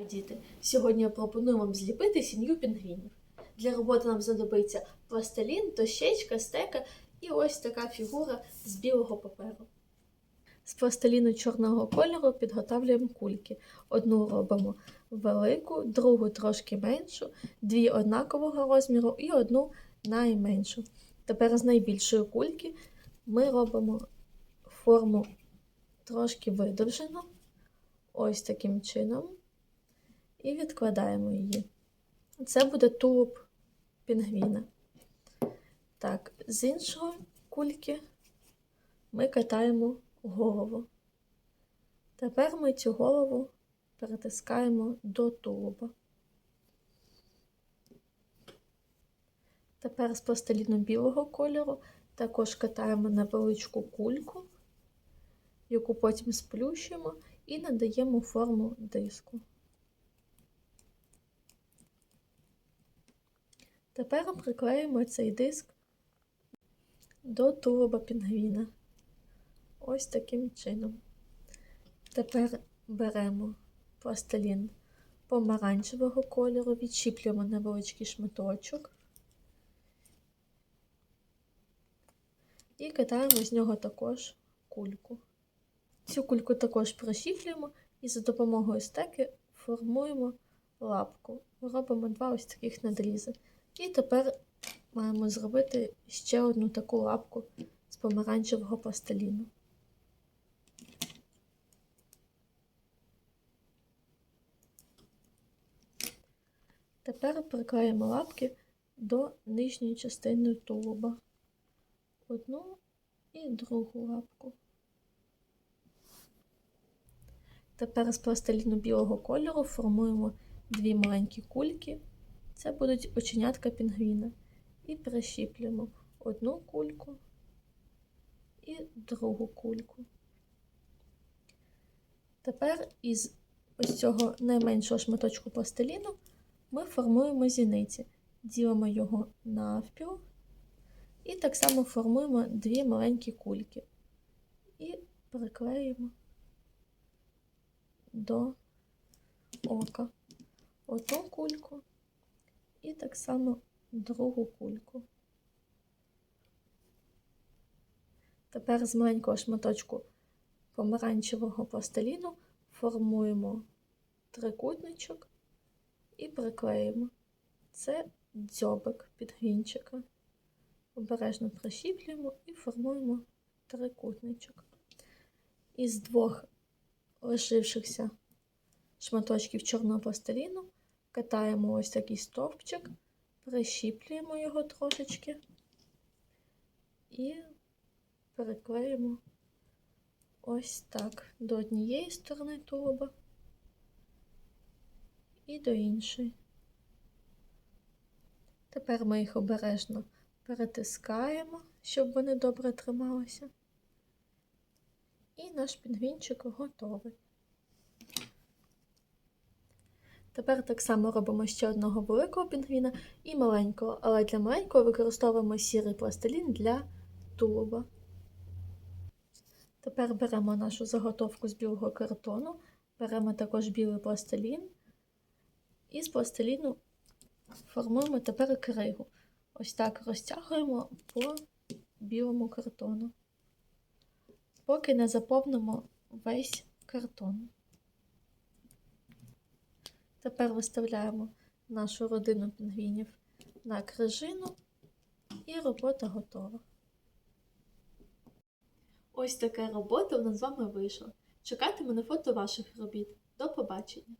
Діти, сьогодні я пропоную вам зліпити сім'ю пінгвінів. Для роботи нам знадобиться пластилін, дощечка, стека і ось така фігура з білого паперу. З пластиліну чорного кольору підготовлюємо кульки. Одну робимо велику, другу трошки меншу, дві однакового розміру і одну найменшу. Тепер з найбільшої кульки ми робимо форму трошки видовжену, ось таким чином і відкладаємо її. Це буде тулуб пінгвіна. Так, з іншої кульки ми катаємо голову. Тепер ми цю голову перетискаємо до тулуба. Тепер з пластиліну білого кольору також катаємо невеличку кульку, яку потім сплющуємо і надаємо форму диску. Тепер приклеїмо цей диск до тулуба пінгвіна. Ось таким чином. Тепер беремо пластилін помаранчевого кольору, відчіплюємо невеличкий шматочок і кидаємо з нього також кульку. Цю кульку також прищіплюємо і за допомогою стеки формуємо лапку. Робимо два ось таких надрізи. І тепер маємо зробити ще одну таку лапку з помаранчевого пластиліну. Тепер приклеїмо лапки до нижньої частини тулуба. Одну і другу лапку. Тепер з пластиліну білого кольору формуємо дві маленькі кульки. Це будуть оченятка пінгвіна. І прищіплюємо одну кульку і другу кульку. Тепер із ось цього найменшого шматочку пластиліну ми формуємо зіниці, ділимо його навпіл і так само формуємо дві маленькі кульки і приклеїмо до ока одну кульку і так само другу кульку. Тепер з маленького шматочку помаранчевого пластиліну формуємо трикутничок і приклеїмо. Це дзьобик підгвінчика. Обережно прищіплюємо і формуємо трикутничок. Із двох лишившихся шматочків чорного пластиліну катаємо ось такий стовпчик, прищіплюємо його трошечки і переклеїмо ось так до однієї сторони тулуба і до іншої. Тепер ми їх обережно перетискаємо, щоб вони добре трималися. І наш пінгвінчик готовий. Тепер так само робимо ще одного великого пінгвіна і маленького, але для маленького використовуємо сірий пластилін для тулуба. Тепер беремо нашу заготовку з білого картону, беремо також білий пластилін і з пластиліну формуємо тепер кригу. Ось так розтягуємо по білому картону, поки не заповнимо весь картон. Тепер виставляємо нашу родину пінгвінів на крижину і робота готова. Ось така робота у нас з вами вийшла. Чекатиму на фото ваших робіт. До побачення!